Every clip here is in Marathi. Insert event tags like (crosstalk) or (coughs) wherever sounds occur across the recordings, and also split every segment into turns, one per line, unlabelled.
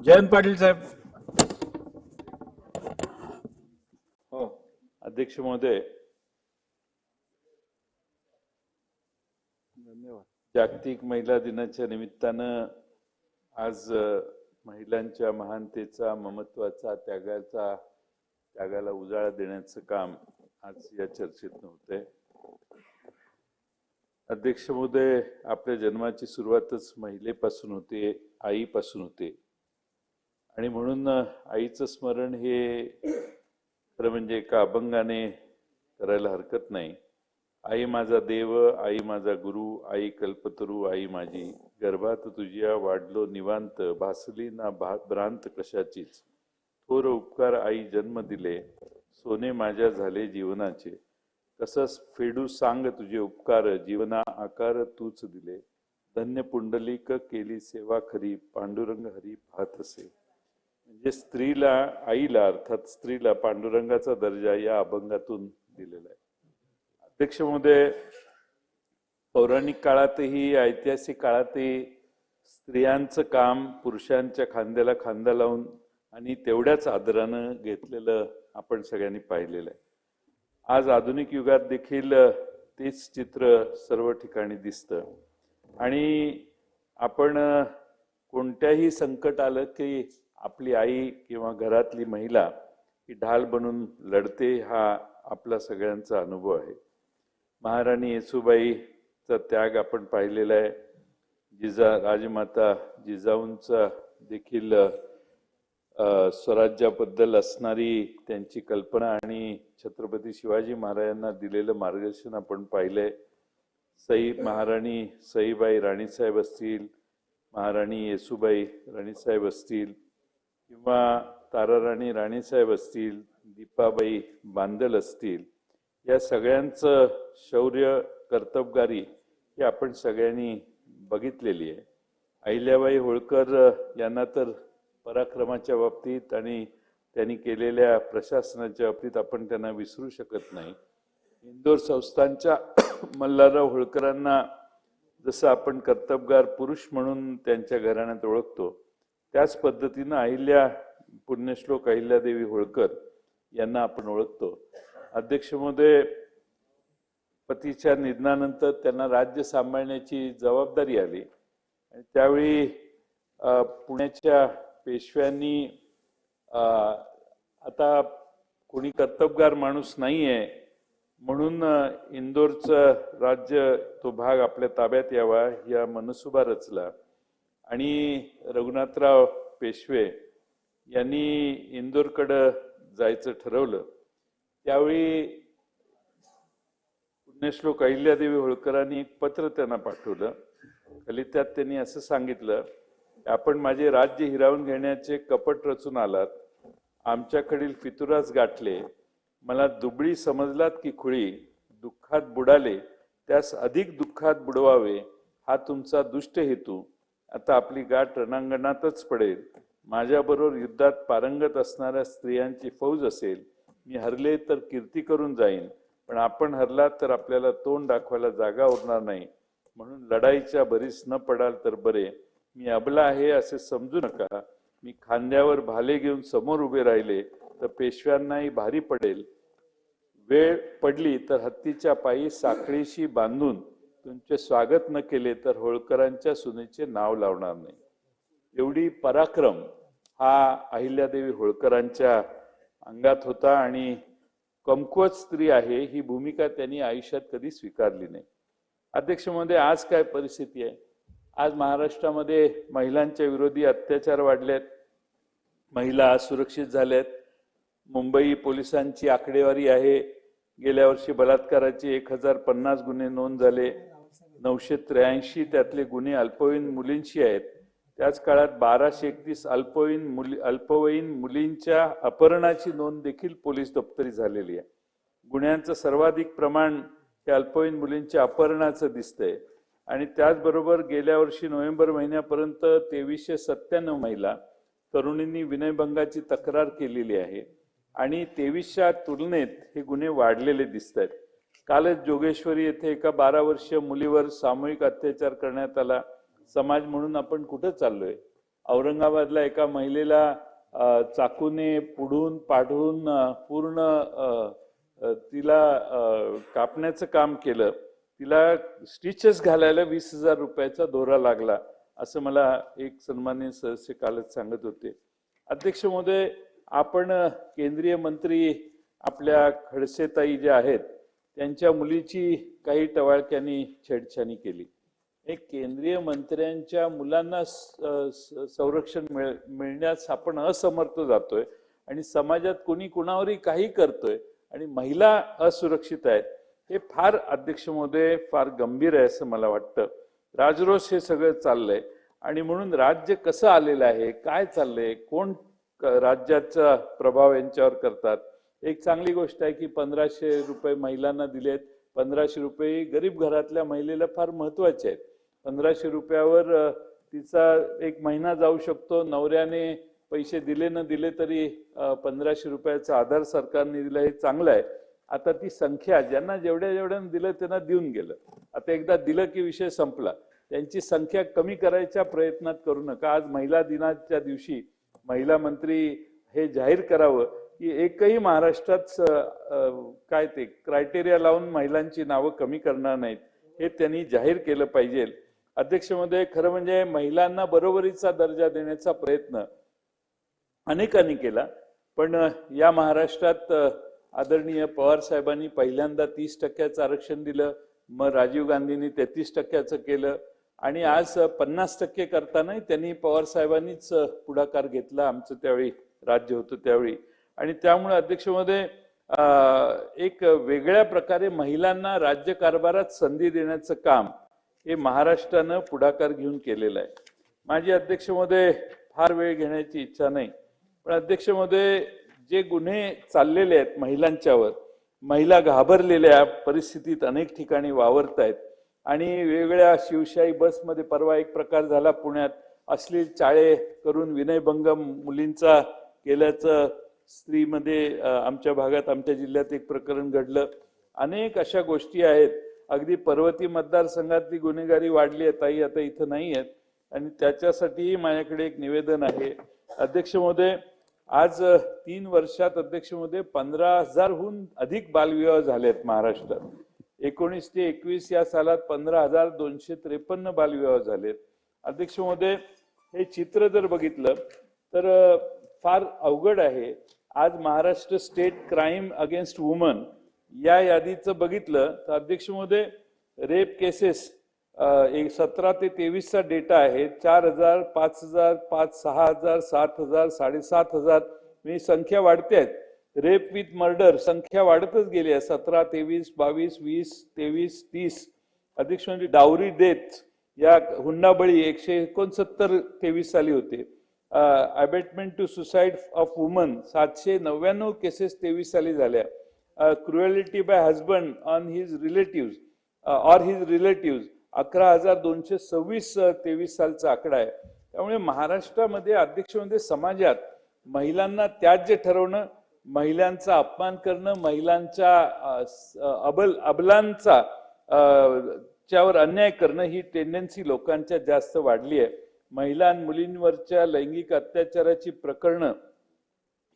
जयंत पाटील साहेब. हो
अध्यक्ष महोदय. धन्यवाद. जागतिक महिला दिनाच्या निमित्तानं आज महिलांच्या महानतेचा ममत्वाचा त्यागाचा त्यागाला उजाळा देण्याचं काम आज या चर्चेत होतंय. अध्यक्ष महोदय आपल्या जन्माची सुरुवातच महिलेपासून होते आईपासून होते. आणि म्हणून आईचं स्मरण हे खरं म्हणजे एका अभंगाने करायला हरकत नाही. आई माझा देव आई माझा गुरु आई कल्पतरू आई माझी गर्भात तुझ्या वाढलो निवांत भासली ना भा भ्रांत कशाचीच. थोर उपकार आई जन्म दिले सोने माझ्या झाले जीवनाचे. तसंच फेडू सांग तुझे उपकार जीवना आकार तूच दिले. धन्य पुंडलिक केली सेवा खरी पांडुरंग हरी पाहत असे. म्हणजे स्त्रीला आईला अर्थात स्त्रीला पांडुरंगाचा दर्जा या अभंगातून दिलेला आहे. अध्यक्ष महोदय पौराणिक काळातही ऐतिहासिक काळातही स्त्रियांचं काम पुरुषांच्या खांद्याला खांदा लावून आणि तेवढ्याच आदरानं घेतलेलं आपण सगळ्यांनी पाहिलेलं आहे. आज आधुनिक युगात देखील तेच चित्र सर्व ठिकाणी दिसतं. आणि आपण कोणत्याही संकट आलं की आपली आई किंवा घरातली महिला ही ढाल बनून लढते हा आपला सगळ्यांचा अनुभव आहे. महाराणी येसुबाईचा त्याग आपण पाहिलेला आहे. जिजा राजमाता जिजाऊंचा देखील स्वराज्याबद्दल असणारी त्यांची कल्पना आणि छत्रपती शिवाजी महाराजांना दिलेलं मार्गदर्शन आपण पाहिलंय. सई महाराणी सईबाई राणीसाहेब असतील महाराणी येसुबाई राणीसाहेब असतील किंवा ताराराणी राणीसाहेब असतील दीपाबाई बांदल असतील या सगळ्यांचं शौर्य कर्तबगारी ही आपण सगळ्यांनी बघितलेली आहे. अहिल्याबाई होळकर यांना तर पराक्रमाच्या बाबतीत आणि त्यांनी केलेल्या प्रशासनाच्या बाबतीत आपण त्यांना विसरू शकत नाही. इंदोर संस्थांच्या (coughs) मल्हारराव होळकरांना जसं आपण कर्तबगार पुरुष म्हणून त्यांच्या घराण्यात ओळखतो त्याच पद्धतीनं अहिल्या पुण्यश्लोक अहिल्यादेवी होळकर यांना आपण ओळखतो. अध्यक्ष महोदय पतीच्या निधनानंतर त्यांना राज्य सांभाळण्याची जबाबदारी आली. आणि त्यावेळी पुण्याच्या पेशव्यांनी आता कोणी कर्तबगार माणूस नाही आहे म्हणून इंदोरचं राज्य तो भाग आपल्या ताब्यात यावा या मनसुबा रचला. आणि रघुनाथराव पेशवे यांनी इंदोरकडं जायचं ठरवलं. त्यावेळी पुण्यश्लोक अहिल्यादेवी होळकरांनी एक पत्र त्यांना पाठवलं. खाली त्यात त्यांनी असं सांगितलं की आपण माझे राज्य हिरावून घेण्याचे कपट रचून आलात. आमच्याकडील फितुरास गाठले. मला दुबळी समजलात की खुळी. दुःखात बुडाले. त्यास अधिक दुःखात बुडवावे. हा तुमचा दुष्ट हेतू. आता आपली गाठ रणांगणातच पडेल. माझ्याबरोबर युद्धात पारंगत असणाऱ्या स्त्रियांची फौज असेल. मी हरले तर कीर्ती करून जाईन. पण आपण हरलात तर आपल्याला तोंड दाखवायला जागा उरणार नाही. म्हणून लढाईच्या बरीच न पडाल तर बरे. मी अबला आहे असे समजू नका. मी खांद्यावर भाले घेऊन समोर उभे राहिले तर पेशव्यांनाही भारी पडेल. वेळ पडली तर हत्तीच्या पायी साखळीशी बांधून तुमचे स्वागत न केले तर होळकरांच्या सुनेचे नाव लावणार नाही. एवढी पराक्रम हा अहिल्यादेवी होळकरांच्या अंगात होता आणि कमकुवत स्त्री आहे ही भूमिका त्यांनी आयुष्यात कधी स्वीकारली नाही. अध्यक्ष आज काय परिस्थिती आहे? आज महाराष्ट्रामध्ये महिलांच्या विरोधी अत्याचार वाढलेत. महिला असुरक्षित झाल्यात. मुंबई पोलिसांची आकडेवारी आहे. गेल्या वर्षी बलात्काराचे एक हजार पन्नास गुन्हे नोंद झाले. नऊशे त्र्याऐंशी त्यातले गुन्हे अल्पवयीन मुलींशी आहेत. त्याच काळात बाराशे एकतीस अल्पवयीन मुली अल्पवयीन मुलींच्या अपहरणाची नोंद देखील पोलीस दप्तरी झालेली आहे. गुन्ह्यांचं सर्वाधिक प्रमाण हे अल्पवयीन मुलींच्या अपहरणाचं दिसतंय. आणि त्याचबरोबर गेल्या वर्षी नोव्हेंबर महिन्यापर्यंत तेवीसशे सत्त्याण्णव महिला तरुणींनी विनयभंगाची तक्रार केलेली आहे. आणि तेवीसच्या तुलनेत हे गुन्हे वाढलेले दिसत आहेत कालच जोगेश्वरी येथे एका बारा वर्षीय मुलीवर सामूहिक अत्याचार करण्यात आला. समाज म्हणून आपण कुठं चाललोय? औरंगाबादला एका महिलेला चाकूने पुढून पाढून पूर्ण तिला कापण्याचं काम केलं. तिला स्टिचेस घालायला वीस हजार रुपयाचा दोरा लागला असं मला एक सन्मान्य सदस्य कालच सांगत होते. अध्यक्ष महोदय आपण केंद्रीय मंत्री आपल्या खडसेताई ज्या आहेत त्यांच्या मुलीची काही टवाळक्यांनी छेडछाणी केली. एक केंद्रीय मंत्र्यांच्या मुलांना संरक्षण मिळ मिळण्यास आपण असमर्थ जातोय आणि समाजात कोणी कुणावरही काही करतोय आणि महिला असुरक्षित आहेत हे फार अध्यक्ष महोदय फार गंभीर आहे असं मला वाटतं. राजरोष हे सगळं चाललंय आणि म्हणून राज्य कसं आलेलं आहे काय चाललंय कोण राज्याचा प्रभाव यांच्यावर करतात एक चांगली गोष्ट आहे की पंधराशे रुपये महिलांना दिलेत पंधराशे रुपये गरीब घरातल्या महिलेला फार महत्त्वाचे आहेत. पंधराशे रुपयावर तिचा एक महिना जाऊ शकतो. नवऱ्याने पैसे दिले न दिले तरी पंधराशे रुपयाचा आधार सरकारने दिला हे चांगलं आहे. आता ती संख्या ज्यांना जेवढ्या जेवढ्या दिलं त्यांना देऊन गेलं. आता एकदा दिलं की विषय संपला. त्यांची संख्या कमी करायच्या प्रयत्नात करू नका. आज महिला दिनाच्या दिवशी महिला मंत्री हे जाहीर करावं. की एकही महाराष्ट्रात काय ते क्रायटेरिया लावून महिलांची नावं कमी करणार नाहीत हे त्यांनी जाहीर केलं पाहिजे. अध्यक्ष खरं म्हणजे महिलांना बरोबरीचा दर्जा देण्याचा प्रयत्न अनेकांनी केला पण या महाराष्ट्रात आदरणीय पवार साहेबांनी पहिल्यांदा तीस टक्क्याचं आरक्षण दिलं मग राजीव गांधींनी तेहतीस टक्क्याचं केलं आणि आज पन्नास टक्के करतानाही त्यांनी पवार साहेबांनीच पुढाकार घेतला. आमचं त्यावेळी राज्य होतं त्यावेळी. आणि त्यामुळे अध्यक्षमध्ये एक वेगळ्या प्रकारे महिलांना राज्यकारभारात संधी देण्याचं काम हे महाराष्ट्रानं पुढाकार घेऊन केलेलं आहे. माझी अध्यक्षमध्ये फार वेळ घेण्याची इच्छा नाही. पण अध्यक्षमध्ये जे गुन्हे चाललेले आहेत महिलांच्यावर महिला घाबरलेल्या परिस्थितीत अनेक ठिकाणी वावरत आहेत आणि वेगवेगळ्या शिवशाही बसमध्ये परवा एक प्रकार झाला पुण्यात. अश्लील चाळे करून विनयभंग मुलींचा केल्याचं स्त्रीमध्ये आमच्या भागात आमच्या जिल्ह्यात एक प्रकरण घडलं. अनेक अशा गोष्टी आहेत. अगदी पर्वती मतदारसंघातली गुन्हेगारी वाढली आहे. ताई आता इथं नाही आहेत. आणि त्याच्यासाठीही माझ्याकडे एक निवेदन आहे. अध्यक्ष महोदय आज तीन वर्षात अध्यक्ष महोदय पंधरा हजारहून अधिक बालविवाह झाले आहेत महाराष्ट्रात. एकोणीस ते एकवीस या सालात पंधरा हजार दोनशे त्रेपन्न बालविवाह झालेत. अध्यक्ष महोदय हे चित्र जर बघितलं तर फार अवघड आहे. आज Maharashtra state crime against woman या यादीचं बघितलं तर अध्यक्ष महोदय रेप केसेस एक सतरा ते तेवीसचा डेटा आहे. चार हजार पाच हजार पाच सहा हजार सात हजार साडेसात हजार ही संख्या वाढते आहेत. रेप विथ मर्डर संख्या वाढतच गेली आहे. सतरा तेवीस बावीस वीस तेवीस तीस. अध्यक्ष म्हणजे डावरी डेथ या हुंडाबळी एकशे एकोणसत्तर तेवीस साली होते. Abetment to suicide of woman सातशे नव्याण्णव केसेस तेवीस साली झाल्या. Cruelty by husband on his relative or his relative अकरा हजार दोनशे सव्वीस तेवीस सालचा आकडा आहे. त्यामुळे महाराष्ट्रामध्ये अध्यक्ष म्हणजे समाजात महिलांना त्याज्य ठरवणं महिलांचा अपमान करणं महिलांच्या अबल अबलांचा च्यावर अन्याय करणं ही टेंडन्सी लोकांच्या जास्त वाढली आहे. महिला मुलींवरच्या लैंगिक अत्याचाराची प्रकरणं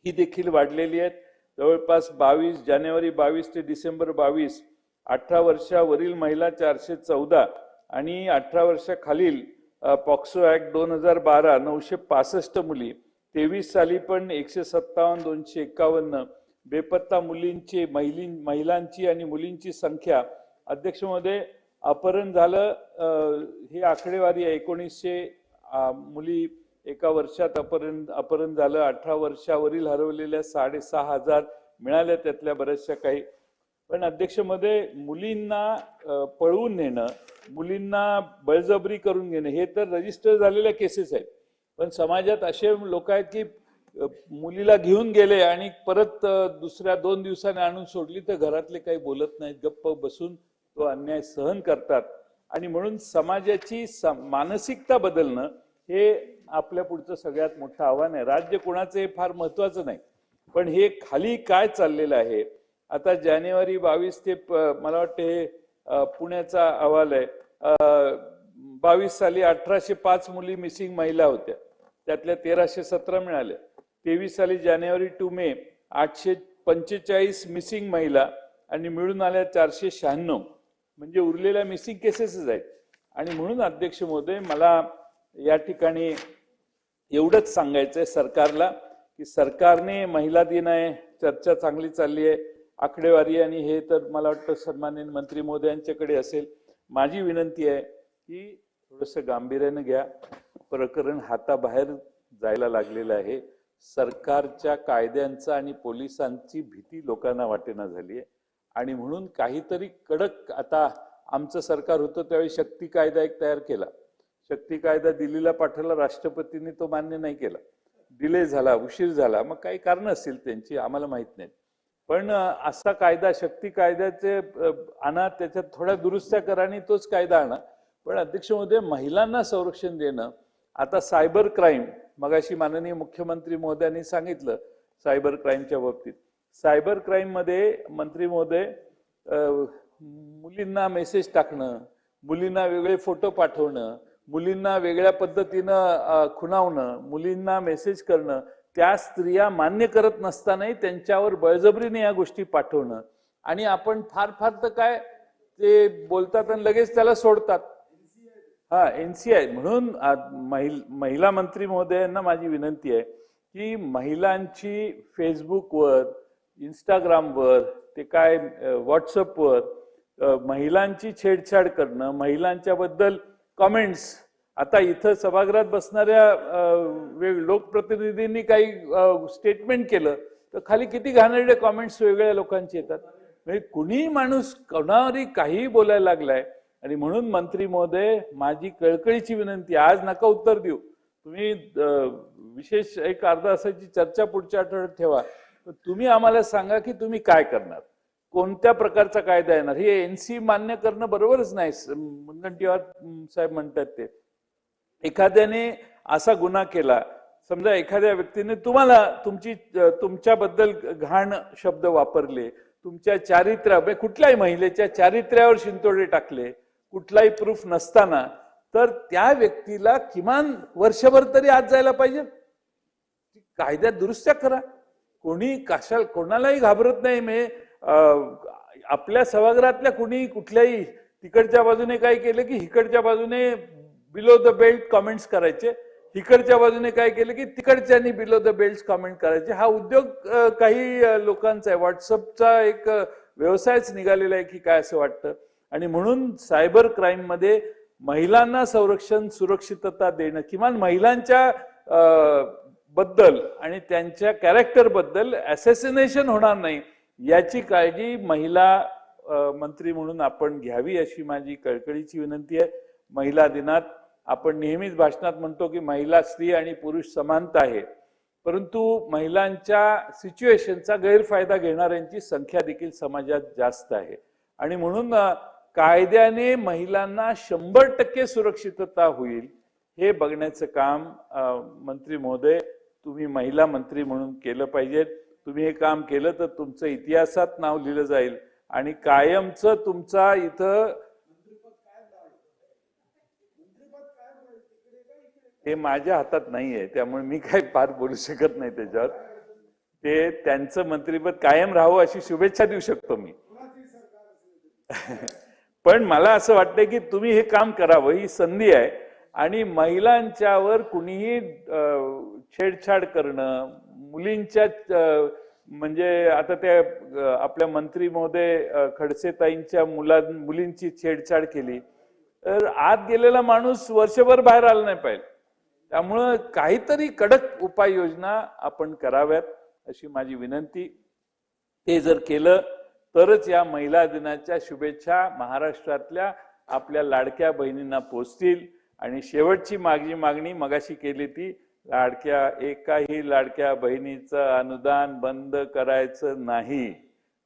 ही देखील वाढलेली आहेत. जवळपास बावीस जानेवारी बावीस ते डिसेंबर बावीस अठरा वर्षावरील महिला चारशे चौदा आणि अठरा वर्षाखालील पॉक्सो ॲक्ट दोन हजार बारा नऊशे पासष्ट मुली तेवीस साली पण एकशे सत्तावन्न दोनशे एकावन्न बेपत्ता मुलींची महिली महिलांची आणि मुलींची संख्या अध्यक्षमध्ये अपहरण झालं. ही आकडेवारी आहे एकोणीसशे मुली एका वर्षात अपहरण अपहरण झालं अठरा वर्षावरील हरवलेल्या साडेसहा हजार मिळाल्या त्यातल्या बऱ्याचशा काही. पण अध्यक्षमध्ये मुलींना पळवून नेणं मुलींना बळजबरी करून घेणं हे तर रजिस्टर झालेल्या केसेस आहेत. पण समाजात असे लोक आहेत की मुलीला घेऊन गेले आणि परत दुसऱ्या दोन दिवसांनी आणून सोडली तर घरातले काही बोलत नाहीत गप्प बसून तो अन्याय सहन करतात. आणि म्हणून समाजाची मानसिकता बदलणं हे आपल्या पुढचं सगळ्यात मोठं आव्हान आहे. राज्य कोणाचं हे फार महत्वाचं नाही. पण हे खाली काय चाललेलं आहे? आता जानेवारी बावीस ते मला वाटते हे पुण्याचा अहवाल आहे. बावीस साली अठराशे पाच मुली मिसिंग महिला होत्या. त्यातल्या तेराशे सतरा मिळाल्या. तेवीस साली जानेवारी टू मे आठशे पंचेचाळीस मिसिंग महिला आणि मिळून आल्या चारशे शहाण्णव. म्हणजे उरलेल्या मिसिंग केसेसच आहेत. आणि म्हणून अध्यक्ष महोदय मला या ठिकाणी एवढंच सांगायचं आहे सरकारला की सरकारने महिला दिन आहे चर्चा चांगली चालली आहे आकडेवारी आणि हे तर मला वाटतं सन्मान्य मंत्री मोदी यांच्याकडे असेल. माझी विनंती आहे की थोडंसं गांभीर्यानं घ्या. प्रकरण हाताबाहेर जायला लागलेलं आहे. सरकारच्या कायद्यांचा आणि पोलिसांची भीती लोकांना वाटेना झाली आहे. आणि म्हणून काहीतरी कडक आता आमचं सरकार होतं त्यावेळी शक्ती कायदा एक तयार केला. शक्ती कायदा दिल्लीला पाठवला राष्ट्रपतींनी तो मान्य नाही केला. डिले झाला उशीर झाला मग काही कारण असतील त्यांची आम्हाला माहीत नाही. पण असा कायदा शक्ती कायद्याचे आणा त्याच्यात थोड्या दुरुस्त्या करा आणि तोच कायदा आणा. पण अध्यक्ष महोदय महिलांना संरक्षण देणं आता सायबर क्राईम मगाशी माननीय मुख्यमंत्री महोदयांनी सांगितलं सायबर क्राईमच्या बाबतीत. सायबर क्राईममध्ये मंत्री महोदय मुलींना मेसेज टाकणं मुलींना वेगळे फोटो पाठवणं मुलींना वेगळ्या पद्धतीनं खुणावणं मुलींना मेसेज करणं त्या स्त्रिया मान्य करत नसतानाही त्यांच्यावर बळजबरीने या गोष्टी पाठवणं. आणि आपण फार फार तर काय ते बोलतात आणि लगेच त्याला सोडतात. हा एनसीआय म्हणून महिल- महिला मंत्री महोदयांना माझी विनंती आहे की महिलांची फेसबुकवर इंस्टाग्रामवर ते काय व्हॉट्सअपवर महिलांची छेडछाड करणं महिलांच्याबद्दल कमेंट्स आता इथं सभागृहात बसणाऱ्या लोकप्रतिनिधींनी काही स्टेटमेंट केलं तर खाली किती घाणेरडे कॉमेंट्स वेगळ्या लोकांचे येतात. म्हणजे कुणीही माणूस कोणावरही काहीही बोलायला लागलाय आणि म्हणून मंत्री महोदय माझी कळकळीची विनंती आज नका उत्तर देऊ. तुम्ही विशेष एक अर्धा तासाची चर्चा पुढच्या आठवड्यात ठेवा. तुम्ही आम्हाला सांगा की तुम्ही काय करणार? कोणत्या प्रकारचा कायदा येणार? हे एनसी मान्य करणं बरोबरच नाही मुनगंटीवार साहेब म्हणतात ते. एखाद्याने असा गुन्हा केला समजा एखाद्या व्यक्तीने तुम्हाला तुमची तुमच्याबद्दल घाण शब्द वापरले तुमच्या चारित्र्या म्हणजे कुठल्याही महिलेच्या चारित्र्यावर शिंतोडे टाकले कुठलाही प्रूफ नसताना तर त्या व्यक्तीला किमान वर्षभर तरी आत जायला पाहिजे? कायद्यात दुरुस्त्या करा. कोणी कशाला कोणालाही घाबरत नाही म्हणजे, मे आपल्या सभागृहातल्या कुणी कुठल्याही तिकडच्या बाजूने काय केलं की इकडच्या बाजूने बिलो द बेल्ट कमेंट्स करायचे. इकडच्या बाजूने काय केलं की तिकडच्यानी बिलो द बेल्ट कमेंट करायचे. हा उद्योग काही लोकांचा आहे. व्हॉट्सअपचा एक व्यवसायच निघालेला आहे की काय असं वाटतं? आणि म्हणून सायबर क्राईममध्ये महिलांना संरक्षण सुरक्षितता देणं किमान महिलांच्या बद्दल आणि त्यांच्या कॅरेक्टरबद्दल असॅसिनेशन होणार नाही याची काळजी महिला मंत्री म्हणून आपण घ्यावी अशी माझी कळकळीची विनंती आहे. महिला दिनात आपण नेहमीच भाषणात म्हणतो की महिला स्त्री आणि पुरुष समानता आहे. परंतु महिलांच्या सिच्युएशनचा गैरफायदा घेणाऱ्यांची संख्या देखील समाजात जास्त आहे. आणि म्हणून कायद्याने महिलांना शंभर टक्के सुरक्षितता होईल हे बघण्याचं काम मंत्री महोदय तुम्ही महिला मंत्री म्हणून केलं पाहिजे. तुम्ही हे काम केलं तर तुमचं इतिहासात नाव लिहिलं जाईल. आणि कायमचं तुमचा इथं हे माझ्या हातात नाहीये त्यामुळे मी काही फार बोलू शकत नाही त्याच्यावर. ते त्यांचं मंत्रीपद कायम राहावं अशी शुभेच्छा देऊ शकतो मी. (laughs) पण मला असं वाटतंय की तुम्ही हे काम करावं ही संधी आहे. आणि महिलांच्यावर कुणीही छेडछाड करणं मुलींच्या म्हणजे आता त्या आपल्या मंत्री महोदय खडसेताईंच्या मुला मुलींची छेडछाड केली तर आत गेलेला माणूस वर्षभर बाहेर आला नाही पाहिजे. त्यामुळं काहीतरी कडक उपाययोजना आपण कराव्यात अशी माझी विनंती. ते जर केलं तरच या महिला दिनाच्या शुभेच्छा महाराष्ट्रातल्या आपल्या लाडक्या बहिणींना पोचतील. आणि शेवटची मागणी मागणी मगाशी केली ती लाडक्या एकाही लाडक्या बहिणीचं अनुदान बंद करायचं नाही.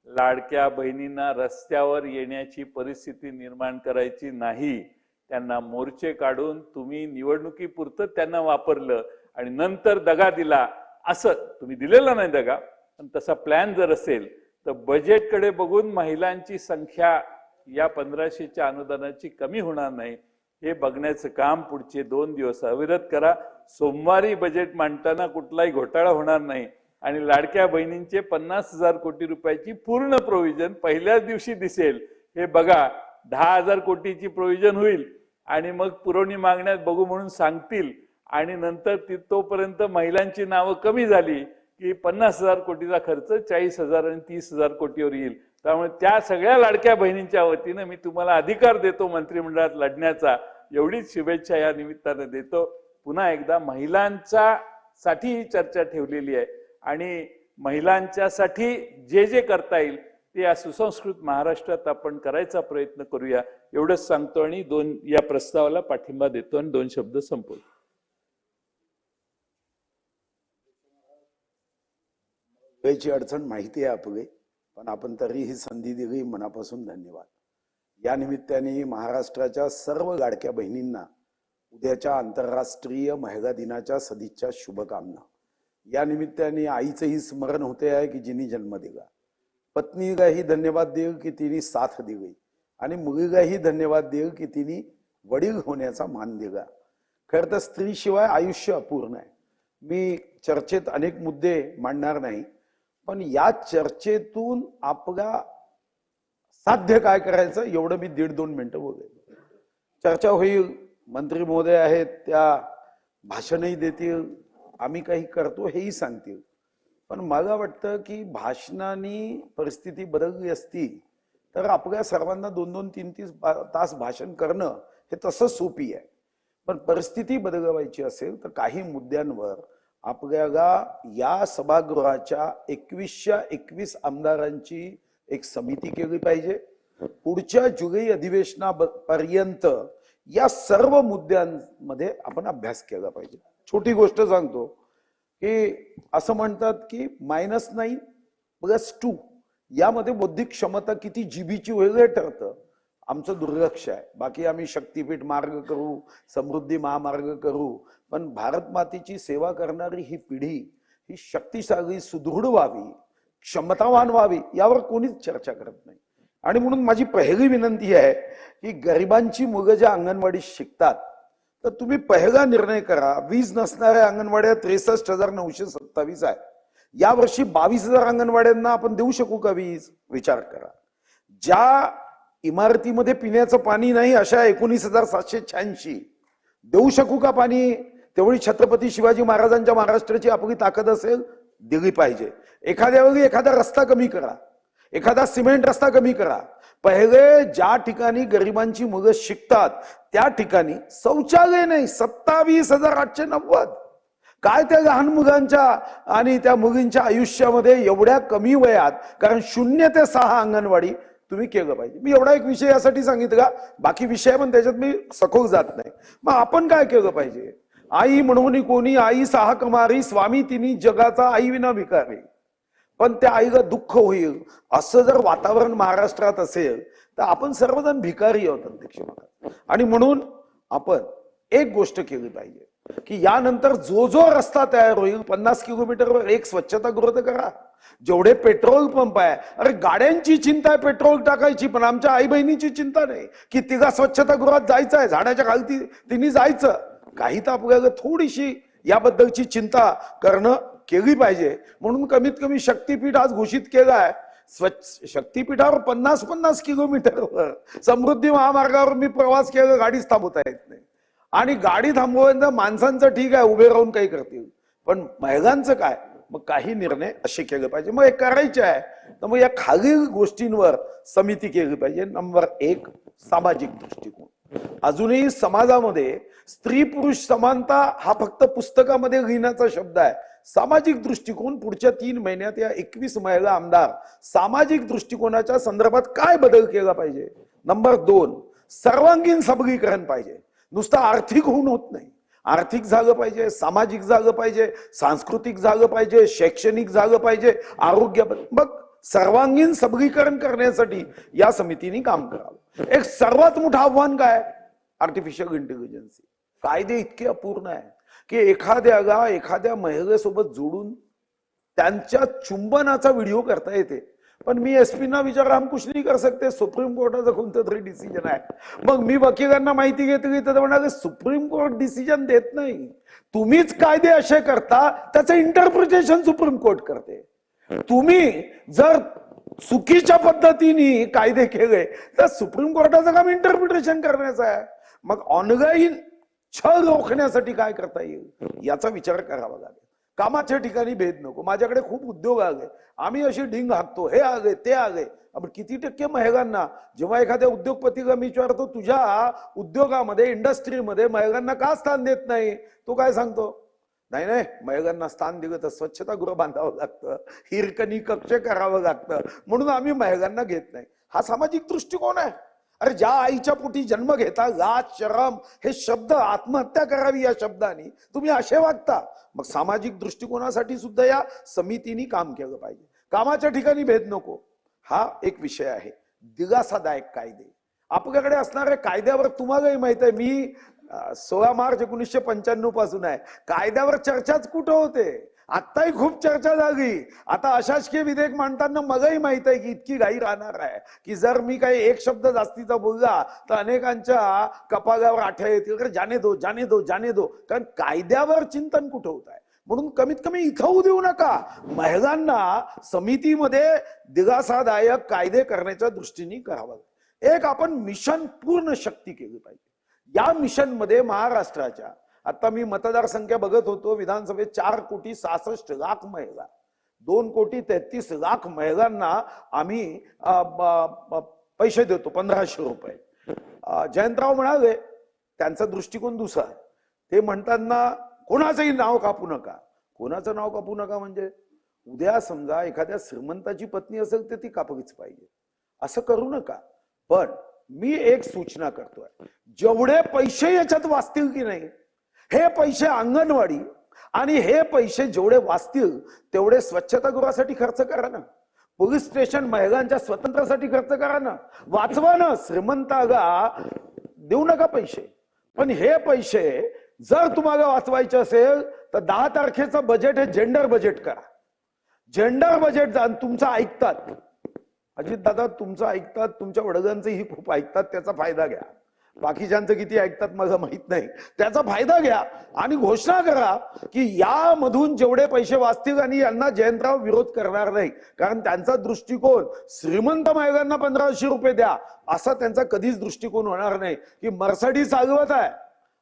लाडक्या बहिणींना रस्त्यावर येण्याची परिस्थिती निर्माण करायची नाही. त्यांना मोर्चे काढून तुम्ही निवडणुकीपुरतं त्यांना वापरलं आणि नंतर दगा दिला असं तुम्ही दिलेला नाही दगा. पण तसा प्लॅन जर असेल तर बजेटकडे बघून महिलांची संख्या या पंधराशेच्या अनुदानाची कमी होणार नाही. हे बघण्याचं काम पुढचे दोन दिवस अविरत करा. सोमवारी बजेट मांडताना कुठलाही घोटाळा होणार नाही. आणि लाडक्या बहिणींचे पन्नास हजार कोटी रुपयाची पूर्ण प्रोव्हिजन पहिल्याच दिवशी दिसेल. हे बघा दहा हजार कोटीची प्रोव्हिजन होईल. आणि मग पुरवणी मागण्यात बघू म्हणून सांगतील. आणि नंतर ती तोपर्यंत महिलांची नावं कमी झाली की पन्नास हजार कोटीचा खर्च चाळीस हजार आणि तीस हजार कोटीवर येईल. त्यामुळे त्या सगळ्या लाडक्या बहिणींच्या वतीनं मी तुम्हाला अधिकार देतो मंत्रिमंडळात लढण्याचा. एवढीच शुभेच्छा या निमित्तानं देतो. पुन्हा एकदा महिलांच्या साठी ही चर्चा ठेवलेली आहे. आणि महिलांच्यासाठी जे जे करता येईल ते या सुसंस्कृत महाराष्ट्रात आपण करायचा प्रयत्न करूया. एवढंच सांगतो आणि दोन या प्रस्तावाला पाठिंबा देतो आणि दोन शब्द संपवतो.
वेळेची अडचण माहिती आहे आपली पण आपण तरी ही संधी दिली मनापासून धन्यवाद. या निमित्ताने महाराष्ट्राच्या सर्व लाडक्या बहिणींना उद्याच्या आंतरराष्ट्रीय महिला दिनाच्या सदिच्छा शुभकामना. या निमित्ताने आईचंही स्मरण होते आहे की जिनी जन्म दिला. पत्नीलाही धन्यवाद देव की तिने साथ दिली. आणि मुलीलाही धन्यवाद देव की तिने वडील होण्याचा मान दिला. खरं तर स्त्रीशिवाय आयुष्य अपूर्ण आहे. मी चर्चेत अनेक मुद्दे मांडणार नाही पण या चर्चेतून आपला साध्य काय करायचं एवढं मी दीड दोन मिनटं बोलेल चर्चा होईल मंत्री महोदय आहेत त्या भाषणही देतील आम्ही काही करतो हेही सांगतील. पण मला वाटतं की भाषणाने परिस्थिती बदलली असती तर आपल्या सर्वांना दोन दोन तीन तीन तास भाषण करणं हे तसं सोपी आहे. पण परिस्थिती बदलवायची असेल तर काही मुद्द्यांवर आपल्याला या सभागृहाच्या एकवीसच्या एकवीस आमदारांची एक समिती केली पाहिजे. पुढच्या जुलै अधिवेशनापर्यंत या सर्व मुद्द्यांमध्ये आपण अभ्यास केला पाहिजे. छोटी गोष्ट सांगतो की असं म्हणतात की मायनस नाईन प्लस टू यामध्ये बौद्धिक क्षमता किती जीबीची होईल हे ठरतं. आमचं दुर्लक्ष आहे. बाकी आम्ही शक्तीपीठ मार्ग करू समृद्धी महामार्ग करू. पण भारत मातेची सेवा करणारी ही पिढी ही शक्तिशाली सुदृढ व्हावी क्षमतावान व्हावी यावर कोणीच चर्चा करत नाही. आणि म्हणून माझी पहिली विनंती आहे की गरिबांची मुलं ज्या अंगणवाडीत शिकतात तर तुम्ही पहिला निर्णय करा. वीज नसणाऱ्या अंगणवाड्या त्रेसष्ट हजार नऊशे सत्तावीस आहे. यावर्षी बावीस हजार अंगणवाड्यांना आपण देऊ शकू का वीज? विचार करा. ज्या इमारतीमध्ये पिण्याचं पाणी नाही अशा एकोणीस हजार सातशे शहाऐंशी. देऊ शकू का पाणी? तेवढी छत्रपती शिवाजी महाराजांच्या महाराष्ट्राची आपली ताकद असेल दिली पाहिजे. एखाद्या वेळी एखादा रस्ता कमी करा. एखादा सिमेंट रस्ता कमी करा. पहिले ज्या ठिकाणी गरिबांची मुलं शिकतात त्या ठिकाणी शौचालय नाही सत्तावीस हजार आठशे नव्वद. काय त्या लहान मुलांच्या आणि त्या मुलींच्या आयुष्यामध्ये एवढ्या कमी वयात कारण शून्य ते सहा अंगणवाडी तुम्ही केलं पाहिजे. मी एवढा एक विषय यासाठी सांगितला बाकी विषय पण त्याच्यात मी सखोल जात नाही. मग आपण काय केलं पाहिजे? आई म्हणून कोणी आई सहा कमारी स्वामी तिन्ही जगाचा आई विना भिकारी. पण त्या आईला दुःख होईल. असं जर वातावरण महाराष्ट्रात असेल तर आपण सर्वजण भिकारी आहोत अध्यक्ष महाराज. आणि म्हणून आपण एक गोष्ट केली पाहिजे की यानंतर जो जो रस्ता तयार होईल पन्नास किलोमीटरवर एक स्वच्छतागृह तर करा. जेवढे पेट्रोल पंप आहे अरे गाड्यांची चिंता आहे पेट्रोल टाकायची पण आमच्या आई बहिणीची चिंता नाही की तिला स्वच्छतागृहात जायचं आहे झाडाच्या खालती तिने जायचं. काही तर आपल्याला थोडीशी याबद्दलची चिंता करणं केली पाहिजे. म्हणून कमीत कमी शक्तीपीठ आज घोषित केलं आहे. स्वच्छ शक्तीपीठावर पन्नास पन्नास किलोमीटरवर समृद्धी महामार्गावर मी प्रवास केला गाडीच थांबवता येत नाही. आणि गाडी थांबवायचं माणसांचं ठीक आहे उभे राहून काही करतील. पण महिलांचं काय? मग काही निर्णय असे केले पाहिजे. मग हे करायचे आहे. तर मग या खालील गोष्टींवर समिती केली पाहिजे. नंबर एक सामाजिक दृष्टिकोन. अजूनही समाजामध्ये स्त्री पुरुष समानता हा फक्त पुस्तकामध्ये लिहिण्याचा शब्द आहे. सामाजिक दृष्टिकोन पुढच्या तीन महिन्यात या एकवीस महिला आमदार सामाजिक दृष्टिकोनाच्या संदर्भात काय बदल केला पाहिजे? नंबर दोन सर्वांगीण सबलीकरण पाहिजे. नुसतं आर्थिक होऊन होत नाही. आर्थिक झालं पाहिजे सामाजिक झालं पाहिजे सांस्कृतिक झालं पाहिजे शैक्षणिक झालं पाहिजे आरोग्य मग सर्वांगीण सबलीकरण करण्यासाठी या समितीने काम करावं. एक सर्वात मोठं आव्हान काय? आर्टिफिशियल इंटेलिजन्सी कायदे इतके अपूर्ण आहे की एखाद्याला एखाद्या महिलेसोबत जोडून त्यांच्या चुंबनाचा व्हिडिओ करता येते. पण मी एसपी ना विचार हम कुछ कर सकते सुप्रीम कोर्टाचं कोणतं तरी डिसिजन आहे. मग मी वकिलांना माहिती घेतली तर म्हणाले सुप्रीम कोर्ट डिसिजन देत नाही. तुम्हीच कायदे असे करता त्याचं इंटरप्रिटेशन सुप्रीम कोर्ट करते. तुम्ही जर चुकीच्या पद्धतीने कायदे केले तर सुप्रीम कोर्टाचं काम इंटरप्रिटेशन करण्याचं आहे. मग ऑनलाईन छळ रोखण्यासाठी काय करता येईल? याचा विचार करावा लागेल. कामाच्या ठिकाणी भेद नको. माझ्याकडे खूप उद्योग आले आम्ही अशी ढिंग हाकतो. हे आगे ते आगे आपण किती टक्के महिलांना जेव्हा एखाद्या उद्योगपतीला मी विचारतो तुझ्या उद्योगामध्ये इंडस्ट्रीमध्ये महिलांना का स्थान देत नाही? तो काय सांगतो? नाही नाही. महिलांना स्थान दिलं तर स्वच्छतागृह बांधावं लागतं. हिरकणी कक्ष करावं लागतं. म्हणून आम्ही महिलांना घेत नाही. हा सामाजिक दृष्टिकोन आहे. अरे ज्या आईच्या पोटी जन्म घेता लाज शरम हे शब्द आत्महत्या करावी या शब्दाने. तुम्ही असे वागता. मग सामाजिक दृष्टिकोनासाठी सुद्धा या समितीने काम केलं पाहिजे. कामाच्या ठिकाणी भेद नको. हा एक विषय आहे. दिलासादायक कायदे. आपल्याकडे असणाऱ्या कायद्यावर तुम्हालाही माहीत आहे. मी सोळा मार्च एकोणीसशे पंच्याण्णवपासून आहे. कायद्यावर चर्चाच कुठं होते? आत्ताही खूप चर्चा झाली. आता अशासकीय विधेयक मांडताना मलाही माहीत आहे की इतकी घाई राहणार आहे. की जर मी काही एक शब्द जास्तीचा बोलला तर अनेकांच्या कपागावर आठ्या येतील. तर जाने दो जाने दो जाने दो. कारण कायद्यावर चिंतन कुठं होत आहे? म्हणून कमीत कमी इथं होऊ देऊ नका. महिलांना समितीमध्ये दिलासादायक कायदे करण्याच्या दृष्टीने करावं एक आपण मिशन पूर्ण शक्ती केली पाहिजे. या मिशनमध्ये महाराष्ट्राच्या आता मी मतदारसंख्या बघत होतो विधानसभेत चार कोटी सहासष्ट लाख महिला दोन कोटी तेहतीस लाख महिलांना आम्ही पैसे देतो पंधराशे रुपये. जयंतराव म्हणाले त्यांचा दृष्टिकोन दुसरा ते म्हणताना कोणाचंही नाव कापू नका. कोणाचं नाव कापू नका म्हणजे उद्या समजा एखाद्या श्रीमंताची पत्नी असेल तर ती कापलीच पाहिजे. असं करू नका. पण मी एक सूचना करतोय. जेवढे पैसे याच्यात वाचतील की नाही हे पैसे अंगणवाडी आणि हे पैसे जेवढे वाचतील तेवढे स्वच्छतागृहासाठी खर्च करा ना. पोलीस स्टेशन महिलांच्या स्वतंत्रासाठी खर्च करा ना. वाचवा ना श्रीमंतागा देऊ नका पैसे. पण हे पैसे जर तुम्हाला वाचवायचे असेल तर दहा तारखेचं बजेट हे जेंडर बजेट करा. जेंडर बजेट जाण तुमचं ऐकतात. अजित दादा तुमचं ऐकतात तुमच्या वडिलांचंही खूप ऐकतात त्याचा फायदा घ्या. बाकीच्यांचं किती ऐकतात मला माहीत नाही. त्याचा फायदा घ्या आणि घोषणा करा की यामधून जेवढे पैसे वाचतील आणि यांना जयंतराव विरोध करणार नाही. कारण त्यांचा दृष्टिकोन श्रीमंत मायोगांना पंधराशे रुपये द्या. असा त्यांचा कधीच दृष्टिकोन होणार नाही. की मर्सडी चालवत आहे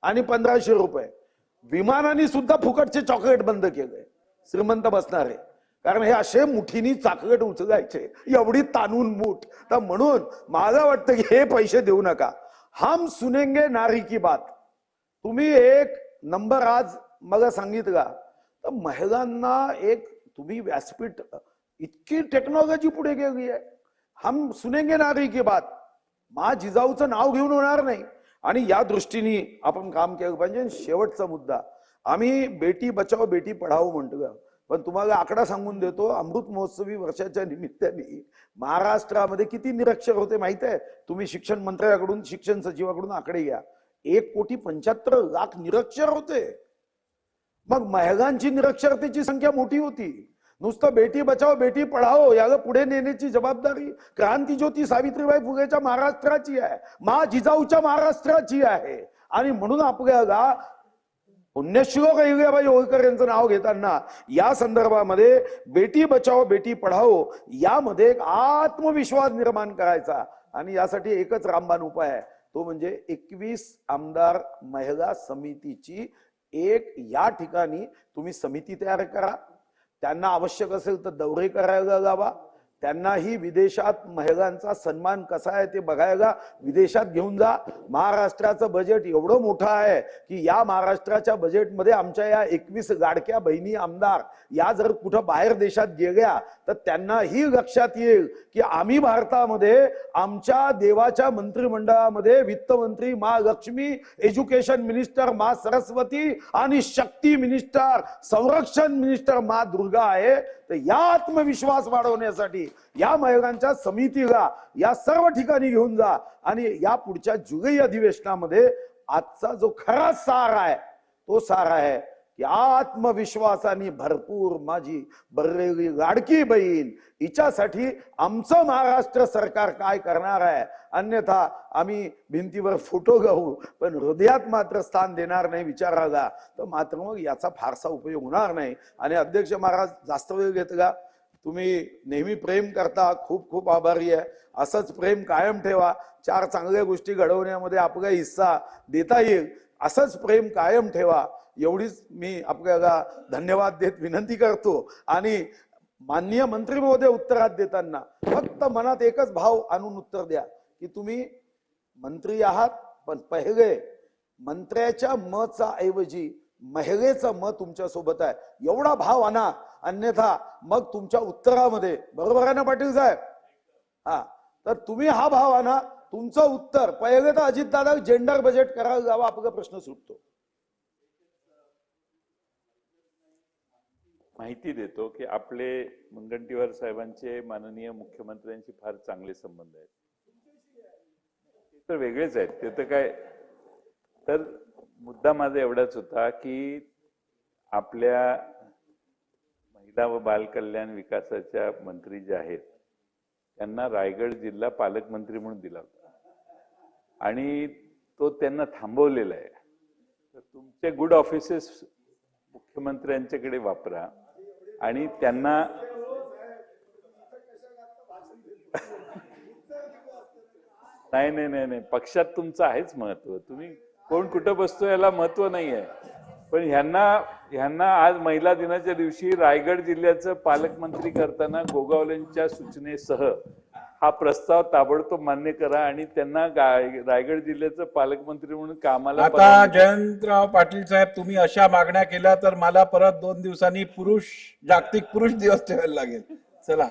आणि पंधराशे रुपये. विमानाने सुद्धा फुकटचे चॉकलेट बंद केले. श्रीमंत बसणारे. कारण हे असे मुठीनी चाकलेट उचलायचे. एवढी तानून मूठ. तर म्हणून मला वाटतं की हे पैसे देऊ नका. हम सुनेंगे नारी की बात. तुम्ही एक नंबर आज मला सांगितला. तर महिलांना एक तुम्ही व्यासपीठ इतकी टेक्नॉलॉजी पुढे गेली आहे. हम सुनेंगे नारी की बात. मा जिजाऊचं नाव घेऊन होणार नाही. आणि या दृष्टीने आपण काम केलं पाहिजे. शेवटचा मुद्दा आम्ही बेटी बचाव बेटी पढाओ म्हणतो पण तुम्हाला आकडा सांगून देतो अमृत महोत्सवी वर्षाच्या निमित्ताने महाराष्ट्रामध्ये किती निरक्षर होते माहीत आहे? तुम्ही शिक्षण मंत्र्याकडून शिक्षण सचिवाकडून आकडे घ्या. एक कोटी पंच्याहत्तर लाख निरक्षर होते. मग महिलांची निरक्षरतेची संख्या मोठी होती. नुसतं बेटी बचाव बेटी पढाओ याला पुढे नेण्याची जबाबदारी क्रांतीज्योती सावित्रीबाई फुलेच्या महाराष्ट्राची आहे. मा जिजाऊच्या महाराष्ट्राची आहे. आणि म्हणून आपल्याला पुण्यश्लोक अहिल्याबाई होळकर यांचं नाव घेताना? या संदर्भामध्ये बेटी बचाओ बेटी पढाओ यामध्ये एक आत्मविश्वास निर्माण करायचा. आणि यासाठी एकच रामबाण उपाय आहे. तो म्हणजे एकवीस आमदार महिला समितीची एक या ठिकाणी तुम्ही समिती तयार करा. त्यांना आवश्यक असेल तर दौरे करायला लावा. त्यांनाही विदेशात महिलांचा सन्मान कसा आहे ते बघायला विदेशात घेऊन जा. महाराष्ट्राचं बजेट एवढं मोठं आहे की या महाराष्ट्राच्या बजेटमध्ये आमच्या या एकवीस लाडक्या बहिणी आमदार या जर कुठं बाहेर देशात गेल्या तर त्यांनाही लक्षात येईल की आम्ही भारतामध्ये आमच्या देवाच्या मंत्रिमंडळामध्ये वित्तमंत्री मा लक्ष्मी एज्युकेशन मिनिस्टर मा सरस्वती आणि शक्ती मिनिस्टर संरक्षण मिनिस्टर मा दुर्गा आहे. तर या आत्मविश्वास वाढवण्यासाठी या महिलांच्या समितीला या सर्व ठिकाणी घेऊन जा. आणि या पुढच्या जुलै अधिवेशनामध्ये आजचा जो खरा सार आहे तो सार आहे की आत्मविश्वासाने भरपूर माझी बरलेली लाडकी बहीण हिच्यासाठी आमचं महाराष्ट्र सरकार काय करणार आहे? अन्यथा आम्ही भिंतीवर फोटो घेऊ पण हृदयात मात्र स्थान देणार नाही विचाराला तर मात्र मग याचा फारसा उपयोग होणार नाही. आणि अध्यक्ष महाराज जास्त वेळ घेत का? तुम्ही नेहमी प्रेम करता. खूप खूप आभारी आहे. असंच प्रेम कायम ठेवा. चार चांगल्या गोष्टी घडवण्यामध्ये आपला हिस्सा देता येईल. असंच प्रेम कायम ठेवा. एवढीच मी आपल्याला धन्यवाद देत विनंती करतो. आणि माननीय मंत्री महोदय उत्तरात देताना फक्त मनात एकच भाव आणून उत्तर द्या की तुम्ही मंत्री आहात पण पहिले मंत्र्याच्या मचा ऐवजी महिलेचं मत तुमच्यासोबत आहे. एवढा भाव आणा. अन्यथा मग तुमच्या उत्तरामध्ये बरोबर आहे ना पाटील साहेब? हा. तर तुम्ही हा भाव आणा. तुमचं उत्तर पहिले तर अजितदादा जेंडर बजेट करायला जावा आपला प्रश्न सुटतो.
माहिती देतो की आपले मुनगंटीवार साहेबांचे माननीय मुख्यमंत्र्यांशी फार चांगले संबंध आहेत. ते तर वेगळेच आहेत. ते तर काय? तर मुद्दा माझा एवढाच होता की आपल्या महिला व बालकल्याण विकासाच्या मंत्री जे आहेत त्यांना रायगड जिल्हा पालकमंत्री म्हणून दिला होता. आणि तो त्यांना थांबवलेला आहे. तर तुमचे गुड ऑफिसेस मुख्यमंत्र्यांच्याकडे वापरा. आणि त्यांना (laughs) नाही नाही नाही नाही. पक्षात तुमचं आहेच महत्त्व. तुम्ही कोण कुठं बसतो याला महत्त्व नाही आहे पण ह्यांना ह्यांना आज महिला दिनाच्या दिवशी रायगड जिल्ह्याचं पालकमंत्री करताना गोगावलेंच्या सूचनेसह हा प्रस्ताव ताबडतोब मान्य करा आणि त्यांना रायगड जिल्ह्याचं पालकमंत्री म्हणून कामाला
आता जयंतराव पाटील साहेब तुम्ही अशा मागण्या केल्या तर मला परत दोन दिवसांनी पुरुष जागतिक पुरुष दिवस ठेवायला लागेल. चला.